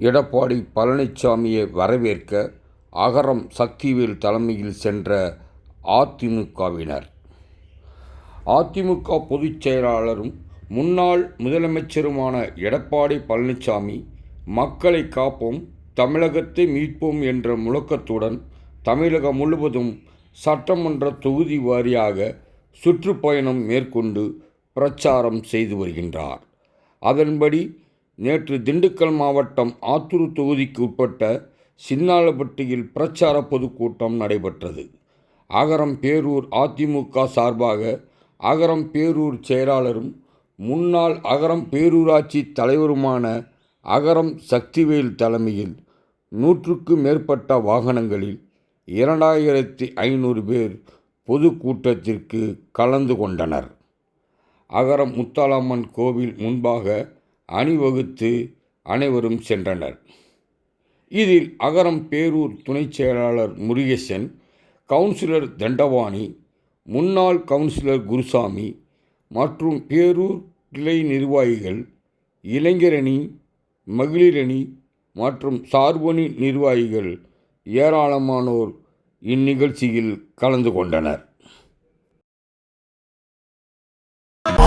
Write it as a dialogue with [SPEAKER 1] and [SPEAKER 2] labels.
[SPEAKER 1] எடப்பாடி பழனிசாமியை வரவேற்க அகரம் சக்திவேல் தலைமையில் சென்ற அதிமுகவினர். அதிமுக பொதுச் செயலாளரும் முன்னாள் முதலமைச்சருமான எடப்பாடி பழனிசாமி மக்களை காப்போம் தமிழகத்தை மீட்போம் என்ற முழக்கத்துடன் தமிழகம் முழுவதும் சட்டமன்ற தொகுதி வாரியாக சுற்றுப்பயணம் மேற்கொண்டு பிரச்சாரம் செய்து வருகின்றார். அதன்படி நேற்று திண்டுக்கல் மாவட்டம் ஆத்தூர் தொகுதிக்கு உட்பட்ட சின்னாலப்பட்டியில் பிரச்சார பொதுக்கூட்டம் நடைபெற்றது. அகரம் பேரூர் அதிமுக சார்பாக அகரம் பேரூர் செயலாளரும் முன்னாள் அகரம் பேரூராட்சி தலைவருமான அகரம் சக்திவேல் தலைமையில் நூற்றுக்கு மேற்பட்ட வாகனங்களில் இரண்டாயிரத்தி ஐநூறு பேர் பொதுக்கூட்டத்திற்கு கலந்து கொண்டனர். அகரம் முத்தாலம்மன் கோவில் முன்பாக அணிவகுத்து அனைவரும் சென்றனர். இதில் அகரம் பேரூர் துணைச் செயலாளர் முருகேசன் கவுன்சிலர் தண்டவாணி முன்னாள் கவுன்சிலர் குருசாமி மற்றும் பேரூர் கிளை நிர்வாகிகள் இளைஞரணி மகளிரணி மற்றும் சார்பணி நிர்வாகிகள் ஏராளமானோர் இந்நிகழ்ச்சியில் கலந்து கொண்டனர்.